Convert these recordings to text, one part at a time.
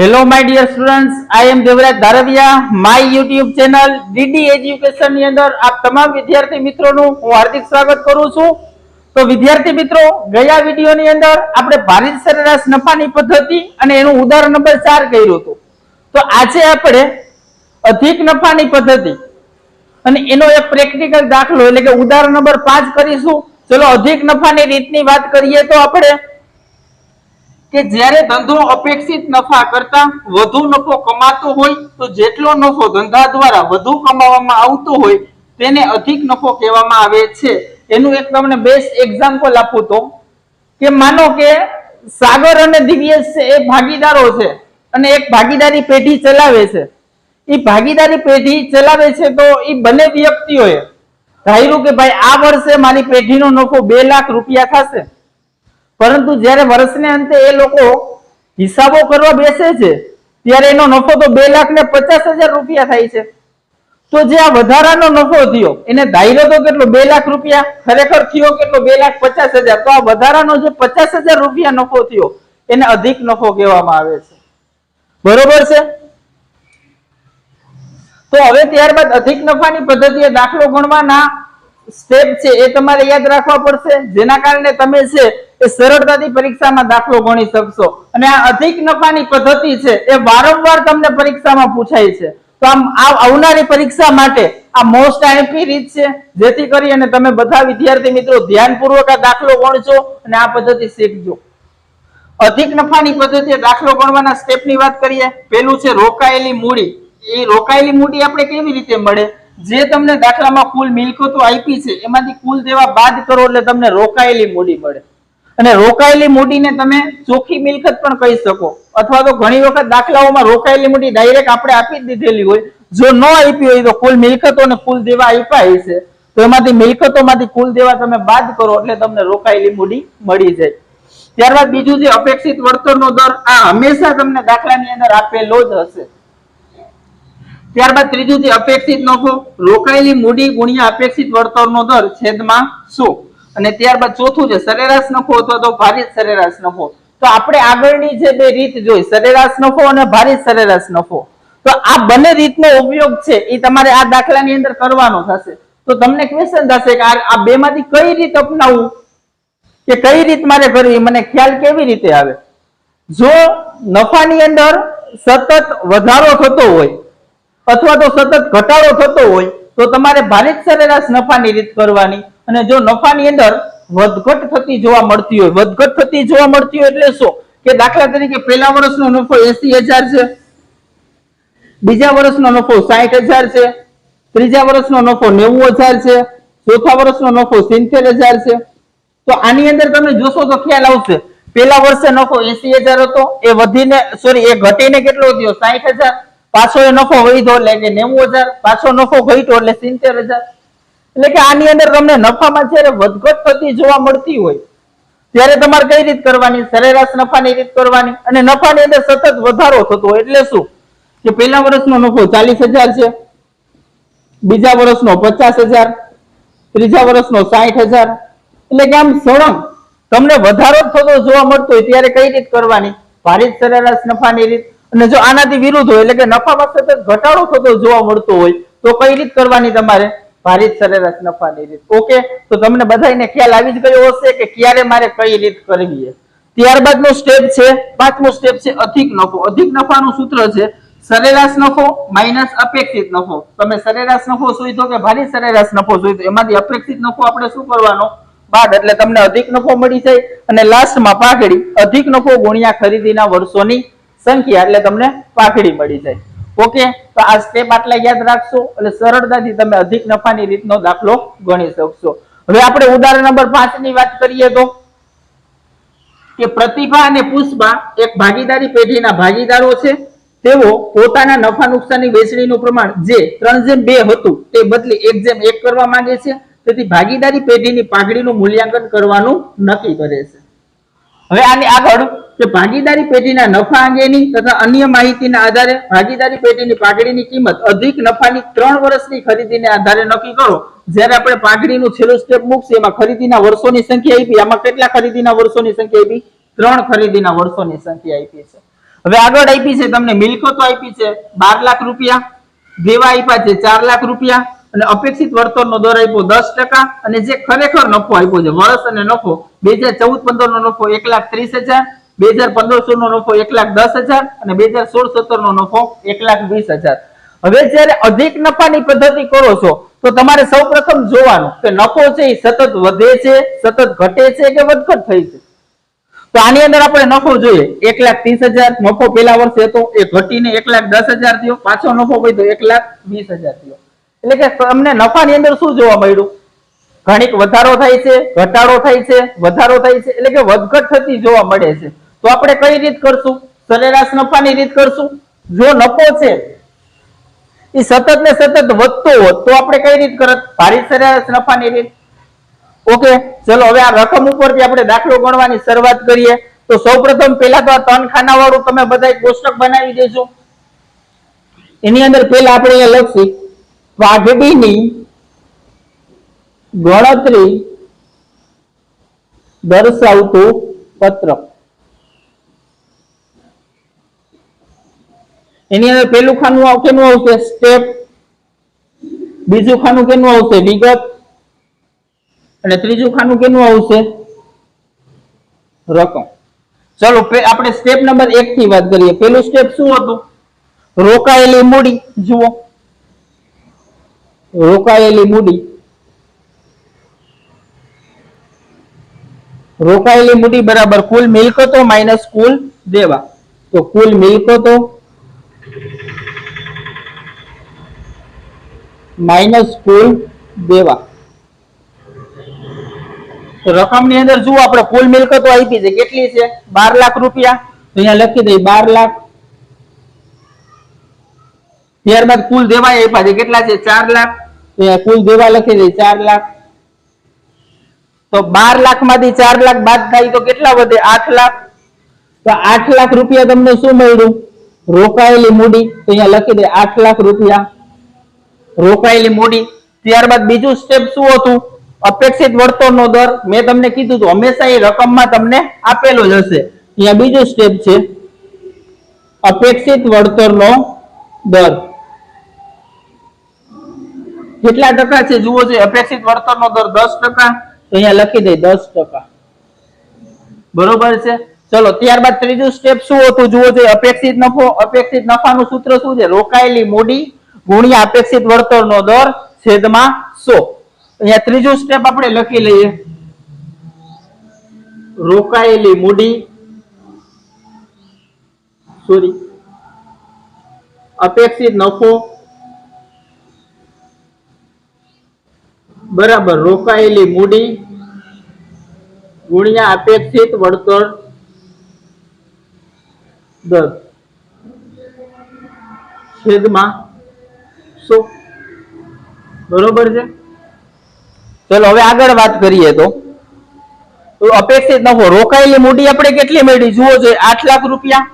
Hello my dear students I am Devraj Dharviya my YouTube channel DD એજ્યુકેશનની અંદર આપ તમામ વિદ્યાર્થી મિત્રોનું હું હાર્દિક સ્વાગત કરું છું. તો વિદ્યાર્થી મિત્રો, ગયા વીડિયો ની અંદર આપણે ભારિત સરેરાશ નફાની પદ્ધતિ અને એનું ઉદાહરણ નંબર ચાર કર્યું હતું. તો આજે આપણે અધિક નફાની પદ્ધતિ અને એનો એક પ્રેક્ટિકલ દાખલો એટલે કે ઉદાહરણ નંબર પાંચ કરીશું. ચલો, અધિક નફાની રીતની વાત કરીએ તો આપણે કે જ્યારે ધંધો અપેક્ષિત નફા કરતા વધુ નફો કમાતો હોય, તો જેટલો નફો ધંધા દ્વારા વધુ કમાવામાં આવતો હોય, તેને અધિક નફો કહેવામાં આવે છે. એનું એક તમને બેસ્ટ એક્ઝામ્પલ આપું તો, કે માનો કે સાગર અને દિવ્યેશ છે, એ ભાગીદારો છે, અને એક ભાગીદારી પેઢી ચલાવે છે. એ ભાગીદારી પેઢી ચલાવે છે તો એ બંને વ્યક્તિઓએ ધાર્યું કે ભાઈ આ વર્ષે મારી પેઢીનો નફો બે લાખ રૂપિયા થશે. પરંતુ જ્યારે વર્ષને અંતે એ લોકો હિસાબો કરવા બેસે છે, ત્યારે એનો નફો તો બે લાખ ને પચાસ હજાર રૂપિયા થાય છે. તો જે આ વધારાનો નફો થયો, એને ધાર્યો તો કેટલો? બે લાખ રૂપિયા? ખરેખર થયો કેટલો? બે લાખ પચાસ હજાર. તો આ વધારાનો જે પચાસ હજાર રૂપિયા નફો થયો, એને અધિક નફો કહેવામાં આવે છે. બરોબર છે? તો હવે ત્યારબાદ અધિક નફાની પદ્ધતિએ દાખલો ગણવાના સ્ટેપ છે એ તમારે યાદ રાખવા પડશે. જેના કારણે તમે છે એ સરળતાથી પરીક્ષામાં દાખલો ગણી શકશો. અને આ અધિક નફાની પદ્ધતિ છે એ વારંવાર તમને પરીક્ષામાં પૂછાય છે. તો આમ આવનારી પરીક્ષા માટે આ મોસ્ટ આઈપી રીત છે. જેથી કરી અને તમે બધા વિદ્યાર્થી મિત્રો ધ્યાનપૂર્વક આ દાખલો ગણજો અને આ પદ્ધતિ શીખજો. અધિક નફાની પદ્ધતિ દાખલો ગણવાના સ્ટેપની વાત કરીએ. પેલું છે રોકાયેલી મૂડી. એ રોકાયેલી મૂડી આપણે કેવી રીતે મળે? જે તમને દાખલામાં કુલ મિલકતો આપી છે, એમાંથી કુલ દેવા બાદ કરો એટલે તમને રોકાયેલી મૂડી મળે. અને રોકાયેલી મૂડીને તમે ચોખ્ખી મિલકત પણ કહી શકો. અથવા તો ઘણી વખત દાખલાઓમાં રોકાયેલી મૂડી ડાયરેક્ટ આપણે આપી દીધેલી હોય. જો ન આપી હોય તો કુલ મિલકતો અને કુલ દેવા આપ્યા હશે તો એમાંથી મિલકતોમાંથી કુલ દેવા તમે બાદ કરો એટલે તમને રોકાયેલી મૂડી મળી જાય. ત્યારબાદ બીજું જે અપેક્ષિત વળતરનો દર આ હંમેશા તમને દાખલાની અંદર આપેલો જ હશે. ત્યારબાદ ત્રીજું છે, અપેક્ષિત નફો રોકાયેલી મૂડી ગુણ્યા અપેક્ષિત વળતરનો દર છેદમાં સો. અને ત્યારબાદ ચોથું છે, સરેરાશ નફો અથવા તો ભારિત સરેરાશ નફો તો આપણે આગળની જે બે રીત જોઈ, સરેરાશ નફો અને ભારિત સરેરાશ નફો તો આ બંને રીતનો ઉપયોગ છે, એ તમારે આ દાખલાની અંદર કરવાનો થશે. તો તમને ક્વેશ્ચન થશે કે આ બેમાંથી કઈ રીત અપનાવવું કે કઈ રીત મારે કરવી? મને ખ્યાલ કેવી રીતે આવે? જો નફાની અંદર સતત વધારો થતો હોય અથવા તો સતત ઘટાડો થતો હોય, તો તમારે ભારિત સરેરાશ નફાની રીત કરવાની. અને જો નફાની અંદર વધઘટ થતી જોવા મળતી હોય, વધઘટ થતી જોવા મળતી હોય એટલે શું? કે દાખલા તરીકે પહેલા વર્ષનો નફો એસી હજાર છે, બીજા વર્ષનો નફો સાઠ હજાર છે, ત્રીજા વર્ષનો નફો નેવું હજાર છે, ચોથા વર્ષનો નફો સિત્તેર હજાર છે. તો આની અંદર તમે જોશો તો ખ્યાલ આવશે. પેલા વર્ષે નફો એસી હજાર હતો, એ વધીને સોરી એ ઘટીને કેટલો થયો? સાઠ હજાર. પાછો એ નફો વધ્યો એટલે કે નેવું હજાર, પાછો નફો ઘટ્યો એટલે સિત્તેર હજાર. એટલે કે આની અંદર તમને નફામાં જયારે વધઘટ થતી જોવા મળતી હોય, ત્યારે તમારે કઈ રીત કરવાની? સરેરાશ નફાની રીત કરવાની. અને નફાની અંદર સતત વધારો થતો હોય એટલે શું? કે પહેલા વર્ષનો નફો ચાલીસ હજાર છે, બીજા વર્ષનો પચાસ હજાર, ત્રીજા વર્ષનો સાઠ હજાર. એટલે કે આમ સળંગ. તમને વધારો થતો જોવા મળતો હોય ત્યારે કઈ રીત કરવાની? ભારિત સરેરાશ નફાની રીત. અને જો આનાથી વિરુદ્ધ હોય, એટલે કે નફામાં સતત ઘટાડો થતો જોવા મળતો હોય, તો કઈ રીત કરવાની તમારે? ભારિત સરેરાશ નફાની રીત. ઓકે? તો તમને બધાને ખ્યાલ આવી જ ગયો હશે કે ક્યારે મારે કઈ રીત કરવી છે. ત્યારબાદનો સ્ટેપ છે, પાંચમો સ્ટેપ છે અધિક નફો. અધિક નફાનું સૂત્ર છે સરેરાશ નફો માઇનસ અપેક્ષિત નફો. તમે સરેરાશ નફો શોધો કે ભારિત સરેરાશ નફો શોધો? એમાંથી અપેક્ષિત નફો આપણે શું કરવાનો? બાદ એટલે તમને અધિક નફો મળી જાય અને લાસ્ટમાં પાઘડી અધિક નફો ગુણ્યા ખરીદીના વર્ષોની સંખ્યા એટલે તમને પાખડી મળી જાય. ઓકે, તો આ સ્ટેપ આટલા યાદ રાખશો એટલે સરળતાથી તમે અધિક નફાની રીતનો દાખલો ગણી શકશો. હવે આપણે ઉદાહરણ નંબર પાંચની વાત કરીએ તો, કે પ્રતિભા અને પુષ્પા એક ભાગીદારી પેઢીના ભાગીદારો છે. તેઓ પોતાના નફા નુકસાનની વેચણીનું પ્રમાણ જે ત્રણ જેમ બે હતું તે બદલે એક જેમ એક કરવા માંગે છે. તેથી ભાગીદારી પેઢીની પાઘડીનું મૂલ્યાંકન કરવાનું નક્કી કરે છે. હવે આની આગળ કે ભાગીદારી પેઢીના નફા અંગેની તથા અન્ય માહિતીના આધારે ભાગીદારી પેઢીની પાઘડીની કિંમત અધિક નફાની ત્રણ વર્ષની ખરીદીને આધારે નક્કી કરો. જ્યારે આપણે પાઘડીનું છેલ્લું સ્ટેપ મૂકશે, એમાં ખરીદીના વર્ષોની સંખ્યા આપી. આમાં કેટલા ખરીદીના વર્ષોની સંખ્યા આપી? ત્રણ ખરીદીના વર્ષોની સંખ્યા આપી છે. હવે આગળ આપી છે તમને મિલકતો આપી છે, બાર લાખ રૂપિયા. દેવા આપ્યા છે, ચાર લાખ રૂપિયા. અને અપેક્ષિત વળતરનો દર આપ્યો દસ ટકા. અને જે ખરેખર નફો આપ્યો છે, વર્ષ અને નફો, બે હજાર ચૌદ પંદર નો નફો એક લાખ ત્રીસ હજાર. બે હજાર પંદર સોળ નો નફો એક લાખ દસ હજાર અને બે હજાર સોળ સત્તર નો નફો એક લાખ વીસ હજાર. હવે જયારે અધિક નફાની પદ્ધતિ કરો છો, તો તમારે સૌપ્રથમ જોવાનું કે નફો છે એ સતત વધે છે, સતત ઘટે છે કે વધઘટ થઈ છે? તો આની અંદર આપણે નફો જોઈએ. એક લાખ ત્રીસ હજાર, નફો પેલા વર્ષે હતો, એ ઘટીને એક લાખ દસ હજાર થયો, પાછો નફો વધ્યો, એક લાખ વીસ હજાર થયો. એટલે કે તમને નફાની અંદર શું જોવા મળ્યું? ઘણીક વધારો થાય છે, ઘટાડો થાય છે, વધારો થાય છે, એટલે કે વધઘટ થતી જોવા મળે છે. તો આપણે કઈ રીત કરશું? સરેરાશ નફાની રીત કરશું? જો નફો છે એ સતત ને સતત વધતો હોત, તો આપણે કઈ રીત કરત? ભારી સરેરાશ નફાની રીત. ઓકે, ચલો, હવે આ રકમ ઉપરથી આપણે દાખલો ગણવાની શરૂઆત કરીએ. તો સૌપ્રથમ પહેલા તો આ ત્રણ ખાના વાળું તમે બધા કોષ્ટક બનાવી દેજો. એની અંદર પહેલા આપણે અહીંયા લખશું, વાઘડીની ગણતરી દર્શાવતું પત્રક એની અંદર પેલું ખાનું કેનું આવશે? સ્ટેપ બીજું ખાનું કેનું આવશે? વિગત. અને ત્રીજું ખાનું કેનું આવશે? રકમ. ચલો આપણે સ્ટેપ નંબર એક થી વાત કરીએ. પેલું સ્ટેપ શું હતું? રોકાયેલી મૂડી, જુઓ. રોકાયેલી મૂડી. રોકાયેલી મૂડી બરાબર કુલ મિલકતો માઇનસ કુલ દેવા. તો કુલ મિલકતો માઇનસ કુલ દેવા. રકમની અંદર જુઓ આપણે કુલ મિલકતો આપી છે. કેટલી છે? બાર લાખ રૂપિયા. તો અહીંયા લખી દઈએ બાર લાખ. ત્યારબાદ કુલ દેવા આપ્યા છે. કેટલા છે? ચાર લાખ. તો અહીંયા કુલ દેવા લખી દઈએ ચાર લાખ. તો બાર લાખમાંથી ચાર લાખ બાદ થાય તો કેટલા વધે? આઠ લાખ. તો આઠ લાખ રૂપિયા તમને શું મળ્યું? રોકાયેલી મૂડી. તો અહીંયા લખી દે આઠ લાખ રૂપિયા. રોકાયેલી મૂડી. ત્યારબાદ બીજું સ્ટેપ શું હતું? અપેક્ષિત વળતરનો દર. મેં તમને કીધું હતું, હંમેશા એ રકમમાં તમને આપેલો જ હશે. અહીંયા બીજું સ્ટેપ છે, અપેક્ષિત વળતરનો દર. કેટલા ટકા છે? જુઓ છે અપેક્ષિત વળતરનો દર દસ ટકા, તો અહીંયા લખી દે દસ ટકા. બરોબર છે? ચલો, ત્યારબાદ ત્રીજું સ્ટેપ શું હતું? જુઓ છે અપેક્ષિત નફો, અપેક્ષિત નફાનું સૂત્ર શું છે? રોકાયેલી મૂડી ગુણ્યા અપેક્ષિત વળતરનો દર છેદમાં સો. અહીંયા ત્રીજું સ્ટેપ આપણે લખી લઈએ. રોકાયેલી મૂડી. સોરી અપેક્ષિત નફો. બરાબર, રોકાયેલી મૂડી. ગુણ્યા અપેક્ષિત વળતર દર. છેદમાં સો. બરોબર છે? ચલો, હવે આગળ વાત કરીએ તો. અપેક્ષિત નફો રોકાયેલી મૂડી આપણે કેટલી મળી? જુઓ છો આઠ લાખ રૂપિયા.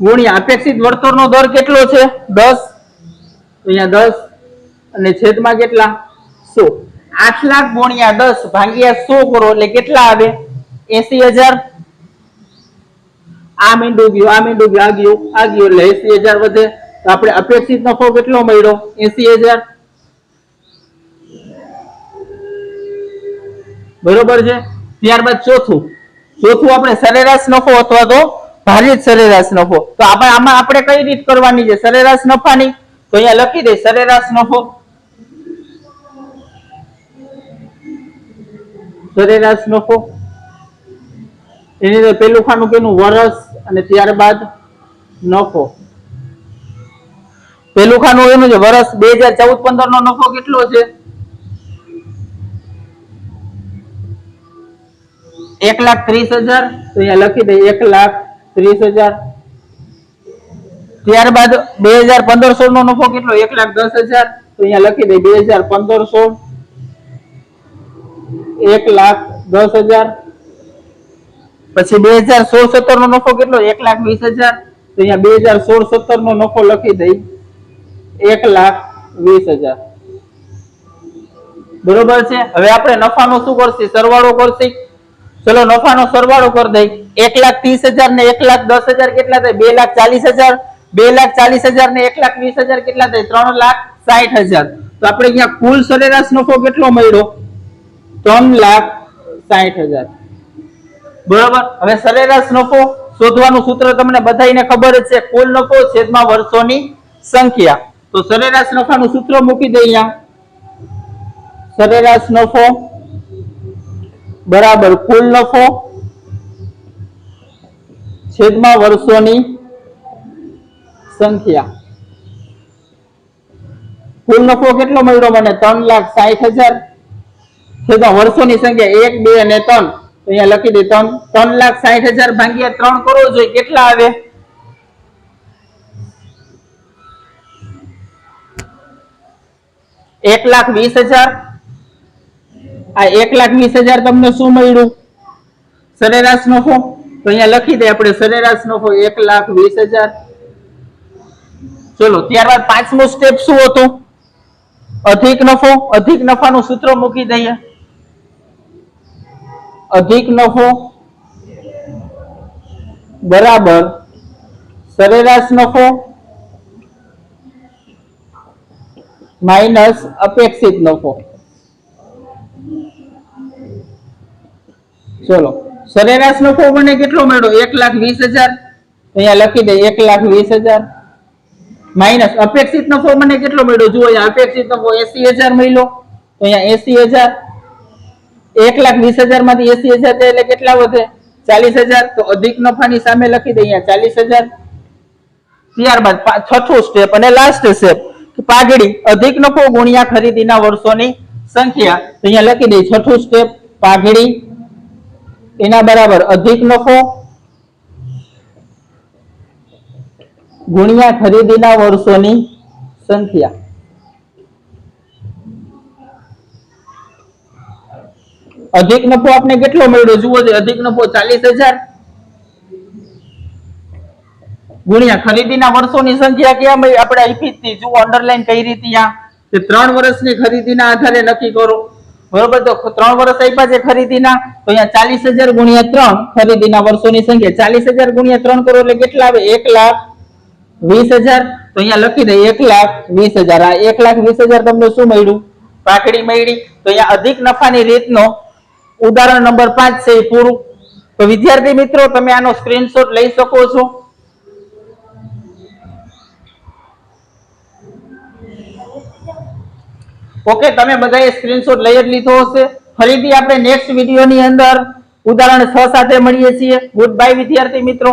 ગુણ્યા, અપેક્ષિત વળતરનો દર કેટલો છે? દસ. અહીંયા દસ. અને છેદમાં કેટલા? સો. આઠ લાખ ગુણ્યા દસ ભાગ્યા સો કરો એટલે કેટલા આવે? એસી હજાર. આ મીંડું ગયું આ મીંડું ગયું, આ ગયું આ ગયું. એટલે એસી હજાર વધે. તો આપણે અપેક્ષિત નફો કેટલો મળ્યો? એસી હજાર. બરોબર છે? ત્યારબાદ ચોથું. ચોથું આપણે સરેરાશ નફો અથવા તો ભારિત સરેરાશ નફો. તો આપણે આમાં આપણે કઈ રીત કરવાની છે? સરેરાશ નફાની? તો અહીંયા લખી દે, સરેરાશ નફો. સરેરાશ નફો. એની અંદર પેલું ખાનું કેનું? વરસ. અને ત્યારબાદ નફો. પેલું ખાનું એનું છે વર્ષ બે હજાર ચૌદ પંદર નો નફો કેટલો છે? એક લાખ ત્રીસ હજાર, તો અહીંયા લખી દે એક લાખ ત્રીસ હજાર. ત્યારબાદ બે હજાર પંદરસો નો નફો કેટલો? એક લાખ દસ હજાર, તો અહીંયા લખી દે બે હજાર પંદરસો, એક લાખ દસ હજાર. પછી બે હજાર સોળ, સત્તર નો નફો કેટલો? એક લાખ વીસ હજાર. તો અહીંયા બે હજાર સોળ, સત્તર નો નફો લખી દઈ. એક લાખ વીસ હજાર. બરોબર છે? હવે આપણે નફાનો શું કરશે? સરવાળો કરશે. ચલો, નફાનો સરવાળો કરી દઈ. એક લાખ ત્રીસ હજાર ને એક લાખ દસ હજાર કેટલા થાય? બે લાખ ચાલીસ હજાર. બે લાખ ચાલીસ હજાર ને એક લાખ વીસ હજાર કેટલા થાય? ત્રણ લાખ સાઠ હજાર. તો આપણે અહીંયા કુલ સરેરાશ નફો કેટલો મળ્યો? ત્રણ લાખ સાઠ હજાર. બરોબર? હવે સરેરાશ નફો શોધવાનું સૂત્ર તમને બધાને ખબર જ છે. કુલ નફો છેદમાં વર્ષોની સંખ્યા. તો સરેરાશ નફાનું સૂત્ર મૂકી દઈએ અહીંયા. સરેરાશ નફો બરાબર કુલ નફો છેદમાં વર્ષોની સંખ્યા. કુલ નફો કેટલો મળ્યો મને? ત્રણ લાખ સાઠ હજાર. છેદમાં વર્ષોની સંખ્યા એક, બે અને ત્રણ. તો અહીંયા લખી દે, ત્રણ ત્રણ લાખ સાઠ હજાર ભાગ્યા ત્રણ કરવો જોઈએ, કેટલા આવે? એક લાખ વીસ હજાર. આ એક લાખ વીસ હજાર તમને શું મળ્યું? સરેરાશ નફો તો અહીંયા લખી દે આપણે, સરેરાશ નફો એક લાખ વીસ હજાર. ચલો, ત્યારબાદ પાંચમો સ્ટેપ શું હતો? અધિક નફો, અધિક નફાનું સૂત્ર મૂકી દઈએ. અધિક નફો બરાબર. સરેરાશ નફો માઇનસ અપેક્ષિત નફો. ચલો. સરેરાશ નફો મને કેટલો મળ્યો? એક લાખ વીસ હજાર. અહીંયા લખી દે, એક લાખ વીસ હજાર. માઇનસ અપેક્ષિત નફો મને કેટલો મળ્યો? જુઓ, અહીંયા અપેક્ષિત નફો એસી હજાર મળ્યો. અહીંયા એસી હજાર. એક લાખ વીસ હજારમાંથી એસી હજાર એટલે કેટલા વધે? ચાલીસ હજાર? તો અધિક નફાની સામે લખી દે ચાલીસ હજાર. ત્યારબાદ છઠ્ઠું સ્ટેપ અને લાસ્ટ સ્ટેપ પાઘડી. અધિક નફો ગુણ્યા ખરીદીના વર્ષોની સંખ્યા. તો અહીંયા લખી દઈએ છઠ્ઠું સ્ટેપ પાઘડી. એના બરાબર અધિક નફો ગુણ્યા ખરીદીના વર્ષોની સંખ્યા. અધિક નફો આપણે કેટલો મળ્યો? જુઓ અધિક નફો ચાલીસ હજાર. ગુણ્યા ખરીદીના વર્ષોની સંખ્યા ક્યાં મળી આપણે જ જુઓ અંડરલાઈન કઈ રીતે કે ત્રણ વર્ષની ખરીદીના આધારે નક્કી કરો. બરોબર? તો ત્રણ વર્ષ આપ્યા છે ખરીદીના. તો અહીંયા ચાલીસ હજાર ગુણ્યા ત્રણ ખરીદીના વર્ષોની સંખ્યા. ચાલીસ હજાર ગુણ્યા ત્રણ કરો એટલે કેટલા આવે? એક લાખ વીસ હજાર. તો અહીંયા લખી દે એક લાખ વીસ હજાર. આ એક લાખ વીસ હજાર તમને શું મળ્યું? પાકડી મળી. તો અહીંયા અધિક નફાની રીતનો ઉદાહરણ નંબર પાંચ છે પૂરું. તો વિદ્યાર્થી મિત્રો, તમે આનો સ્ક્રીનશોટ લઈ શકો છો. ઓકે, તમે બધાએ સ્ક્રીનશોટ લઈ જ લીધો હશે. ફરીથી આપણે નેક્સ્ટ વિડીયોની અંદર ઉદાહરણ છ સાથે મળીએ છીએ. ગુડ બાય વિદ્યાર્થી મિત્રો.